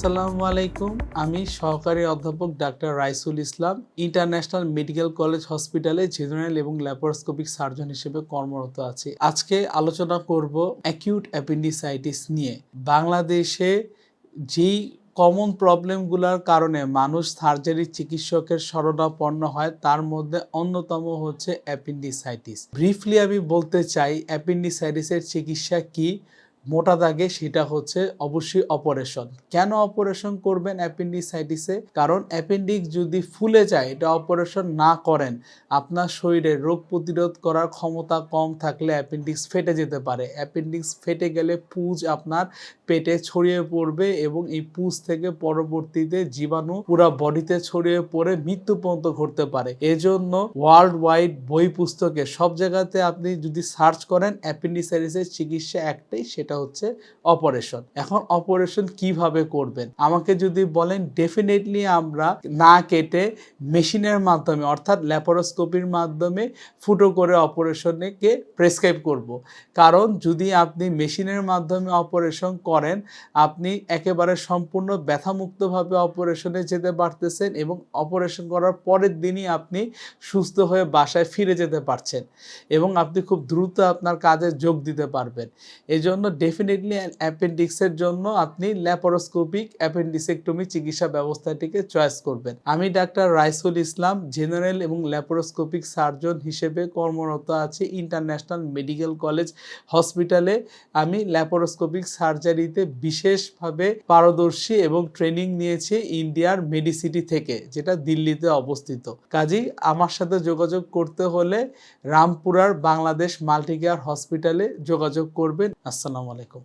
আসসালামু আলাইকুম। আমি সহকারী অধ্যাপক doctor Raisul Islam, international medical college হসপিটালে জেনারেল এবং ল্যাপারোস্কোপিক সার্জন হিসেবে কর্মরত আছি। আজকে আলোচনা করব অ্যাকিউট অ্যাপেন্ডিসাইটিস নিয়ে। বাংলাদেশে যেই কমন প্রবলেমগুলোর কারণে মানুষ সার্জারি চিকিৎসকের শরণাপন্ন হয়, তার মধ্যে অন্যতম হচ্ছে অ্যাপেন্ডিসাইটিস। ব্রিফলি আমি বলতে চাই, অ্যাপেন্ডিসাইটিসের চিকিৎসা কি? মোটা দাগে সেটা হচ্ছে অবশ্যই অপারেশন। কেন অপারেশন করবেন অ্যাপেন্ডিসাইটিসে? কারণ অ্যাপেন্ডিক্স যদি ফুলে যায়, এটা অপারেশন না করেন, আপনার শরীরে রোগ প্রতিরোধ করার ক্ষমতা কম থাকলে অ্যাপেন্ডিক্স ফেটে যেতে পারে। অ্যাপেন্ডিক্স ফেটে গেলে পুজ আপনার পেটে ছড়িয়ে পড়বে এবং এই পুজ থেকে পরবর্তীতে জীবাণু পুরো বডিতে ছড়িয়ে পড়ে মৃত্যু পর্যন্ত ঘটতে পারে। এজন্য ওয়ার্ল্ড ওয়াইড বই পুস্তকে সব জায়গাতে আপনি যদি সার্চ করেন অ্যাপেন্ডিসাইটিসের চিকিৎসা একটাই, সেটা হচ্ছে অপারেশন এখন অপারেশন কীভাবে করবেন? আমাকে যদি বলেন ডেফিনেটলি আমরা না কেটে মেশিনের মাধ্যমে, অর্থাৎ ল্যাপারোস্কোপির মাধ্যমে ফুটো করে অপারেশনকে প্রেসক্রাইব করব। কারণ যদি আপনি মেশিনের মাধ্যমে অপারেশন করেন, আপনি একেবারে সম্পূর্ণ ব্যথামুক্তভাবে অপারেশনে যেতে পারতেছেন এবং অপারেশন করার পরের দিনই আপনি সুস্থ হয়ে বাসায় ফিরে যেতে পারছেন এবং আপনি খুব দ্রুত আপনার কাজে যোগ দিতে পারবেন। এই জন্য ডেফিনেটলি অ্যাপেন্ডিক্সের জন্য আপনি ল্যাপারোস্কোপিক অ্যাপেন্ডিসেক্টমি চিকিৎসা ব্যবস্থাটিকে চয়েস করবেন। আমি ডাক্তার রাইসুল ইসলাম জেনারেল এবং ল্যাপারোস্কোপিক সার্জন হিসেবে কর্মরত আছি ইন্টারন্যাশনাল মেডিকেল কলেজ হসপিটালে আমি ল্যাপারোস্কোপিক সার্জারিতে বিশেষভাবে পারদর্শী এবং ট্রেনিং নিয়েছি ইন্ডিয়ার মেডিসিটি থেকে, যেটা দিল্লিতে অবস্থিত। কাজেই আমার সাথে যোগাযোগ করতে হলে রামপুরার বাংলাদেশ মাল্টিকেয়ার হসপিটালে যোগাযোগ করবেন। আসসালামু আলাইকুম